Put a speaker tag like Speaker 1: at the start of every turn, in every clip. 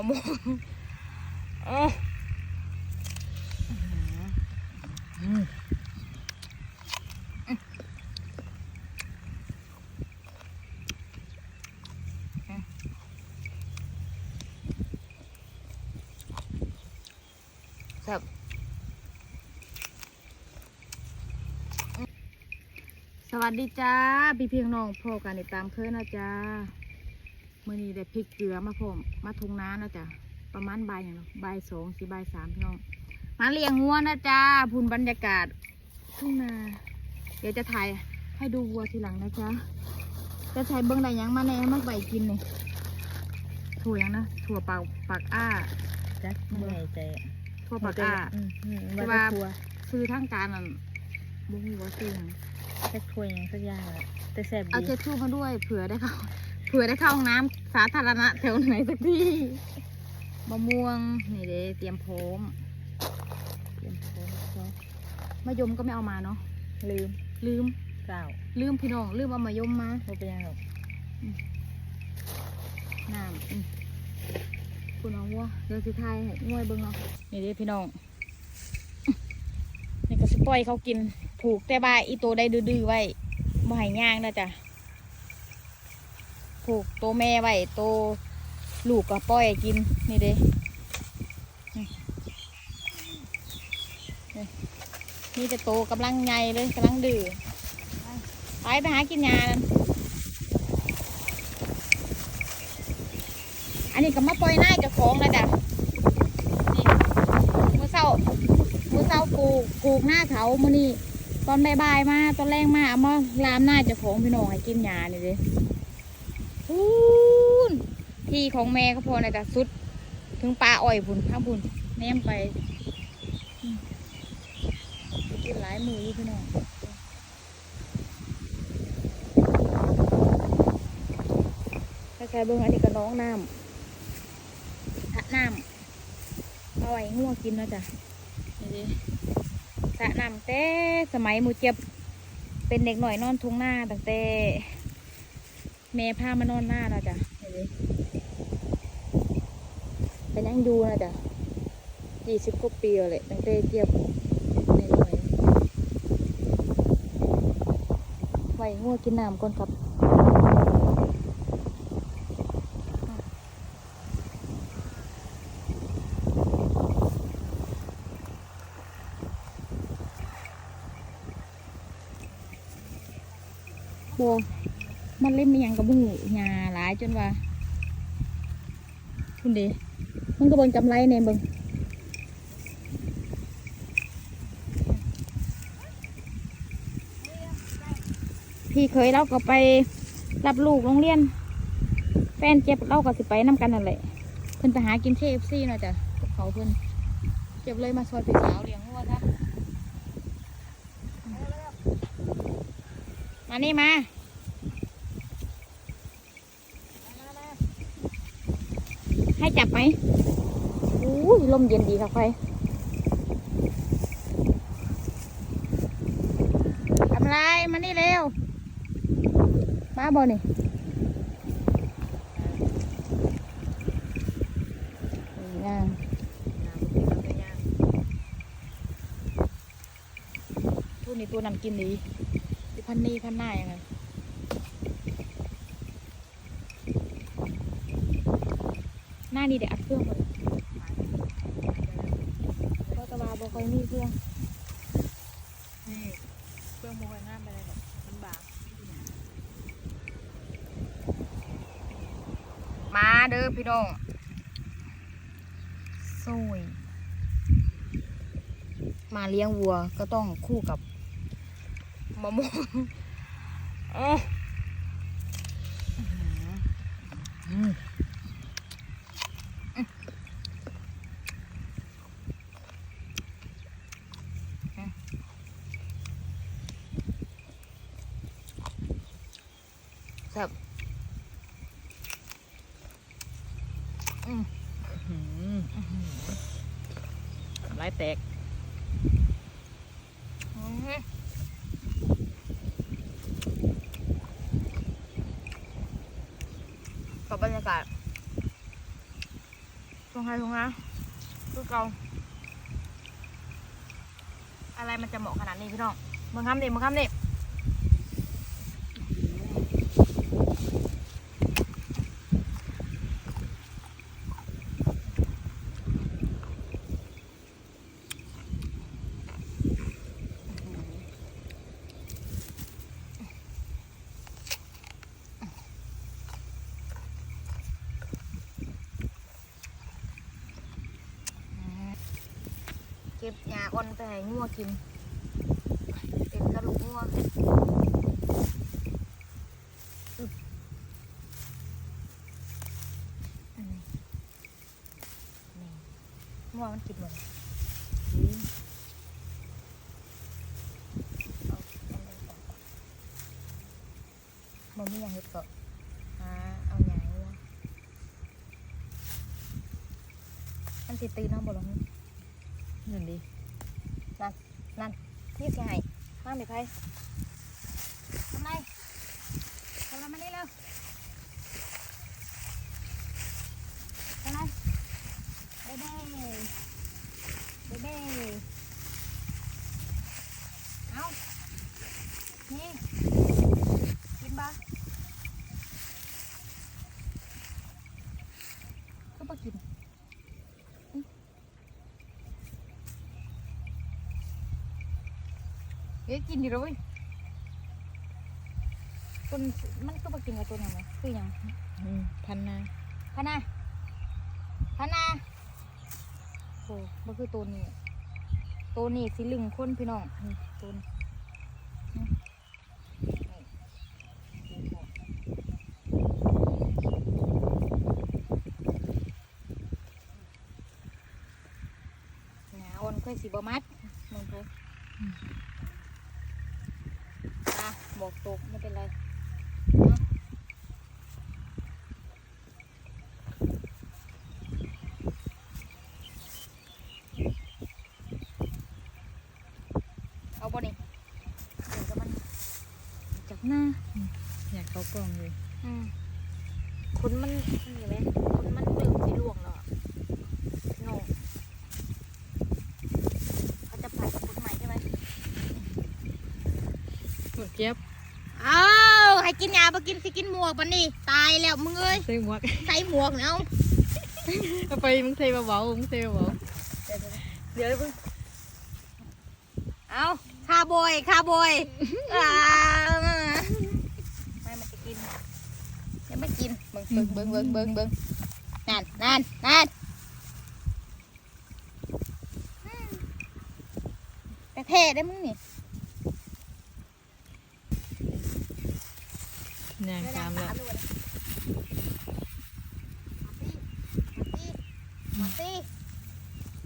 Speaker 1: ะม่วงอ้อืมครับสวัสดีจ้าพี่เพียงน้องพอกันติดตามเคยนะจ้า มื่อนี้ได้พริกเกลือมาพร้อมมาทุงน้านะจ้ะประมาณบ่ายอย่างเนาะบ่ายสองสี่บ่ายสามพี่น้องมาเลี้ยงงัวนะจ้าพูนบรรยากาศทุ่งนาเดี๋ยวจะถ่ายให้ดูวัวทีหลังนะจ๊ะจะใช้เบิ้งได้หยังมาแน่มากใบกินนี่ถั่วหยังนะถั่วปากปากอ้า
Speaker 2: จักไม่แน่ใจ
Speaker 1: ถั่วปากอ้า
Speaker 2: อืมอืม
Speaker 1: แต่
Speaker 2: ว่า
Speaker 1: ว่า
Speaker 2: จะทัว
Speaker 1: ซื้อทางการนั่นบุ้งวัวซื้อหยัง
Speaker 2: จักทัวอย่างสักอย่างอะแต่แซ่บ
Speaker 1: เอา
Speaker 2: ดี
Speaker 1: เช็ดชู่มาด้วยเผื่อได้เข้า เผื่อได้เข้าห้องน้ำสาธารณะแถวไหนสักที่มะม่วงนี่เด้เตรียมพร้อมเตรียมพร้อมจ้ะมะยมก็ไม่เอามาเนาะ
Speaker 2: ลืม
Speaker 1: ลืม
Speaker 2: เก้า
Speaker 1: ลืมพี่น้องลืมเอามายมมา
Speaker 2: ไม่เป็นยังหรอก
Speaker 1: น้ำอืมคุณน้องวัวเดี๋ยวสิทายให้ง่วยเบิ่งเนาะนี่เด้พี่น้องนี่ก็สิปล่อยเขากินผูกแต่บ่าอีตัวได้ดื้อๆไว้บ่ให้ย่างนะจ๊ะ ผูกตัวแม่ไว้ตัวลูกก็ปล่อยกินนี่เด้นี่นี่นี่แต่โตกำลังใหญ่เลยกำลังดื้อไปไปหากินยานั่นอันนี้ก็มาปล่อยหน้าจ้าของแล้วจ้ะนี่มือเศร้ามือเศร้าปลูกปลูกหน้าเขามื่อนี้ตอนบ่ายๆมาตอนแรกมาเอามาลามหน้าจ้าของพี่น้องให้กินยานี่เลย พูนที่ของแม่ก็พอนะจ๊ะสุด ถึงปลาอ้อยพุ่นข้างพุ่นแนมไปอืมกินหลายมืออยู่พี่น้องใครๆเบิ่งอันนี้ก็น้องน้ำสระน้ำเอาไว้ง่วงกินเนาะจ้ะนี่ดิสระน้ำแต่สมัยหมูเจ็บเป็นเด็กหน่อยนอนทุ่งหน้าตั้งแต่ แม่พามานอนหน้าเนาะจ้ะไปนยังดูนะจ้ะยี่สิบกว่าปีเลยตั้งแต่เจ็บเด็กหน่วยไว้งัวกินน้ำก่อนครับว มันเล่นมียังกับบุหูหยาหลายจนว่าคุณเดมันก็เบิ่งจำไรเนี่ยเบิ่งพี่เคยเราก็ไปรับลูกโรงเรียน แฟนเจ็บเราก็สิไปน้ำกันนั่นแหละเพิ่นไปหากินเคเอฟซีเนาะจ้ะเขาเพิ่นเจ็บเลยมาซอยพี่สาวเลี้ยงวัวซะมานี่มา ให้จับไหมอู้ลมเย็นดีครับไฟทำไรมานี่เร็ว มาบ่นี่ย่างตัวนี้ตัวนำกินดีที่พันนี่พันหน้ายังไง น้านี่เดี๋ยวอัดเครื่องหมดเลยเพราะตะวาบอกค่อยมีเครื่อง
Speaker 2: นี่เครื่องโมยน้ำไปเลยหรอกมันบาง
Speaker 1: มาเด้อพี่น้องสวยมาเลี้ยงวัวก็ต้องคู่กับมะม่วงอ้าอื มครับ
Speaker 2: อืมลายแตก
Speaker 1: อืมกับบรรยากาศตรงใครตรงนะคือเกาอะไรมันจะเหมาะขนาดนี้พี่น้องมึงคำดิมึงคำดิ เก็บหญ้าอ่อนไปให้งัวกินเก็บกระดูกงัวงัวมันกินหมดมันนี้ก่อนมันมีอย่างเห็ดก็หาเอาหญ้างัวมันติดตีนเอาบ่ลง
Speaker 2: นั่นดิ
Speaker 1: นั่นพี่เสียหายมาไม่ไพ่ทำไรทำไรมานี่เร็วทำไรเบเบ้เบเบ้เอานี่กินบ้าก็ปกิน เอ๊ะกินอยู่แล้วเว้ยต้นมันก็มากินกับต้นหยังไงคือหยัง
Speaker 2: อืมพันนา
Speaker 1: พะนาพะนาโอ้มันคือตัวนี้ตัวนี้สิลึงคนพี่น้องนี่ตัวนี้นี่นี่หนาอ่อนค่อยสิบมัดมึงไปอะ บอกตกไม่เป็นไรนะเอาบ่นี่เดี๋ยวจะมันจากหน้า
Speaker 2: อยากเขากล้องเลย
Speaker 1: อืมขนมันนี่ไหมขนมันเริ่มสีร่วงแล้วอะโน่เขาจะผ่านกับขนใหม่ใช่ไหม
Speaker 2: หมดเจี๊ยบ
Speaker 1: เอาให้กินยาไปกินสิกินหมวกปะนี่ตายแล้วมึงเอ้ย
Speaker 2: ใส่หมวก
Speaker 1: ใส่หมวกเนี่ยเอา
Speaker 2: เอาไปมึงใส่เบาๆมึงใส่เบา
Speaker 1: เดี๋ยวเพิ่งเอาคาร์บอยคาร์บอยอ่าไม่มันจะกินยังไม่กินเบิ้งเบิ้งเบิ้งเบิ้งเบิ้งเบิ้งนั่นนั่นนั่นแต่เท่ได้มึงนี่
Speaker 2: ๆยางตามแล้ว
Speaker 1: มาสิ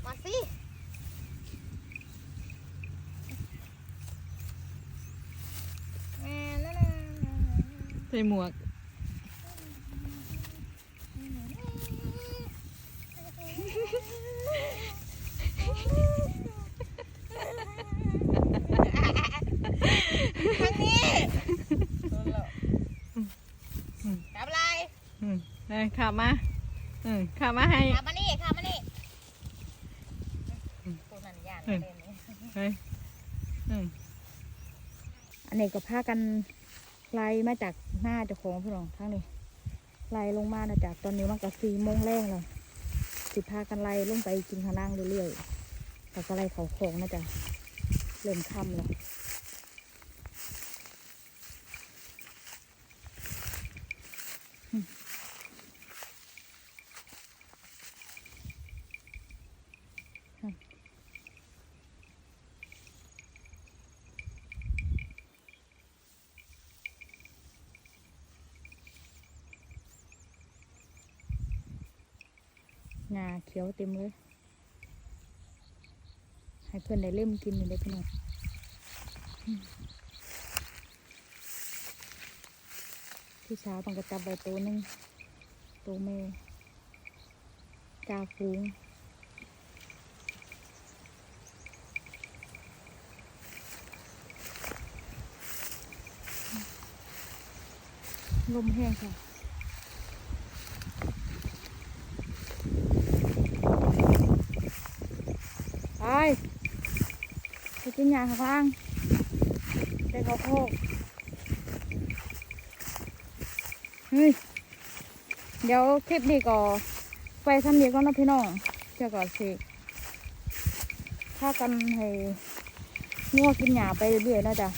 Speaker 1: มาสิมาสิแม่นั่นน่ะ
Speaker 2: ใส่หมวก
Speaker 1: ทางนี้ทำอะไร
Speaker 2: อืมเอ้ยขับมาอืมขับมาให้
Speaker 1: ขับมานี่ขับมานี่ตัวนันยานเล่นนี่
Speaker 2: เฮ้ยอืม
Speaker 1: อันนี้ก็พากันไล่มาจากหน้าเจ้าของพี่น้องทั้งนี้ไล่ลงมานะจากตอนนี้มันก็สี่โมงแรกเลยสิพากันไล่ลงไปกินข้างล่างเรื่อยๆแต่ก็ไล่เขาโค้งนะจ๊ะเริ่มค่ำแล้ว งาเขียวเต็มเลย ให้เพื่อนได้เล่มกินอยู่เลยพี่น้องพี่สาต้องกระจับใบตัวหนึงตัวแม่กาฟูงลมแห้งค่ะ ไปไปกิน ยาข้างล่างเปเขาโคกเฮ้ยเดี๋ยวคลิปนี้ก็ไปสำเนียก็นะพี่น้องเจ้าก่อนสิถ้ากันให้งัวกินหยาไปเรื่อยๆนาะจ๊ะ